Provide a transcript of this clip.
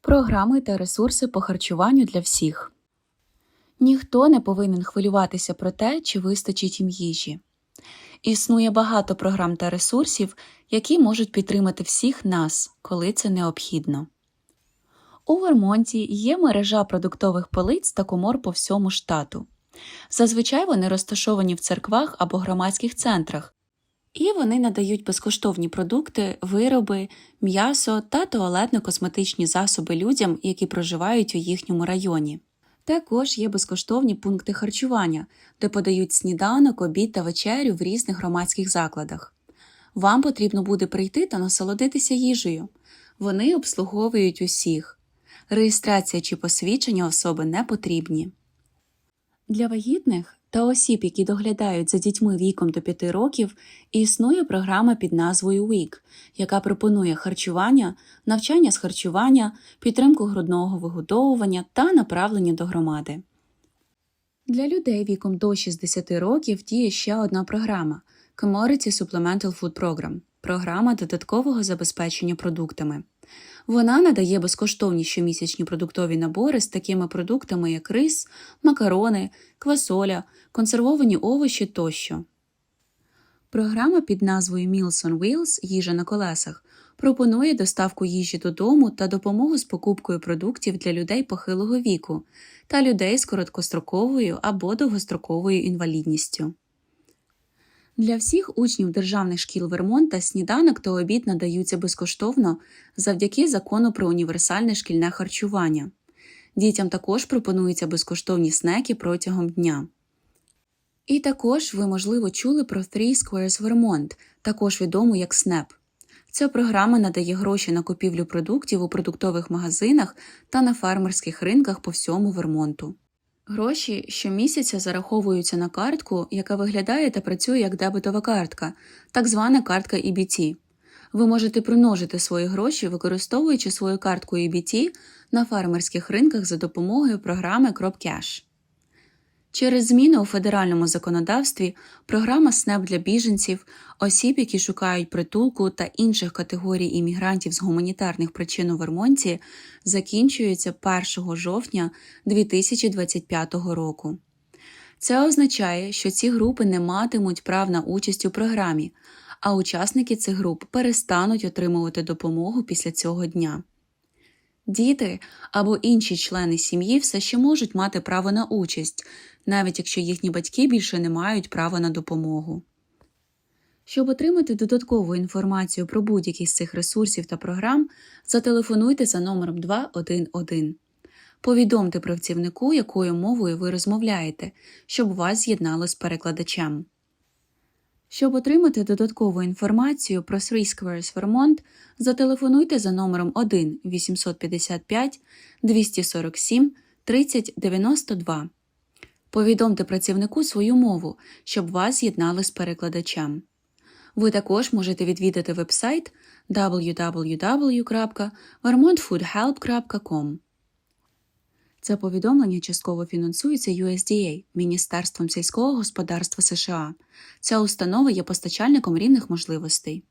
програми та ресурси по харчуванню для всіх. Ніхто не повинен хвилюватися про те, чи вистачить їм їжі. Існує багато програм та ресурсів, які можуть підтримати всіх нас, коли це необхідно. У Вермонті є мережа продуктових полиць та комор по всьому штату. Зазвичай вони розташовані в церквах або громадських центрах, і вони надають безкоштовні продукти, вироби, м'ясо та туалетно-косметичні засоби людям, які проживають у їхньому районі. Також є безкоштовні пункти харчування, де подають сніданок, обід та вечерю в різних громадських закладах. Вам потрібно буде прийти та насолодитися їжею. Вони обслуговують усіх. Реєстрація чи посвідчення особи не потрібні. Для вагітних та осіб, які доглядають за дітьми віком до 5 років, існує програма під назвою WIC, яка пропонує харчування, навчання з харчування, підтримку грудного вигодовування та направлення до громади. Для людей віком до 60 років діє ще одна програма Commodity Supplemental Food Program – програма додаткового забезпечення продуктами. Вона надає безкоштовні щомісячні продуктові набори з такими продуктами, як рис, макарони, квасоля, консервовані овочі тощо. Програма під назвою Meals on Wheels їжа на колесах пропонує доставку їжі додому та допомогу з покупкою продуктів для людей похилого віку та людей з короткостроковою або довгостроковою інвалідністю. Для всіх учнів державних шкіл Вермонта сніданок та обід надаються безкоштовно завдяки закону про універсальне шкільне харчування. Дітям також пропонуються безкоштовні снеки протягом дня. І також ви, можливо, чули про Three Squares Vermont, також відому як SNAP. Ця програма надає гроші на купівлю продуктів у продуктових магазинах та на фермерських ринках по всьому Вермонту. Гроші щомісяця зараховуються на картку, яка виглядає та працює як дебетова картка, так звана картка EBT. Ви можете примножити свої гроші, використовуючи свою картку EBT на фермерських ринках за допомогою програми CropCash. Через зміни у федеральному законодавстві програма СНЕП для біженців, осіб, які шукають притулку та інших категорій іммігрантів з гуманітарних причин у Вермонті, закінчується 1 жовтня 2025 року. Це означає, що ці групи не матимуть прав на участь у програмі, а учасники цих груп перестануть отримувати допомогу після цього дня. Діти або інші члени сім'ї все ще можуть мати право на участь, навіть якщо їхні батьки більше не мають права на допомогу. Щоб отримати додаткову інформацію про будь-які з цих ресурсів та програм, зателефонуйте за номером 211. Повідомте працівнику, якою мовою ви розмовляєте, щоб вас з'єднали з перекладачем. Щоб отримати додаткову інформацію про Three Squares Vermont, зателефонуйте за номером 1 855 247 30 92. Повідомте працівнику свою мову, щоб вас з'єднали з перекладачем. Ви також можете відвідати вебсайт www.vermontfoodhelp.com. Це повідомлення частково фінансується USDA Міністерством сільського господарства США. Ця установа є постачальником рівних можливостей.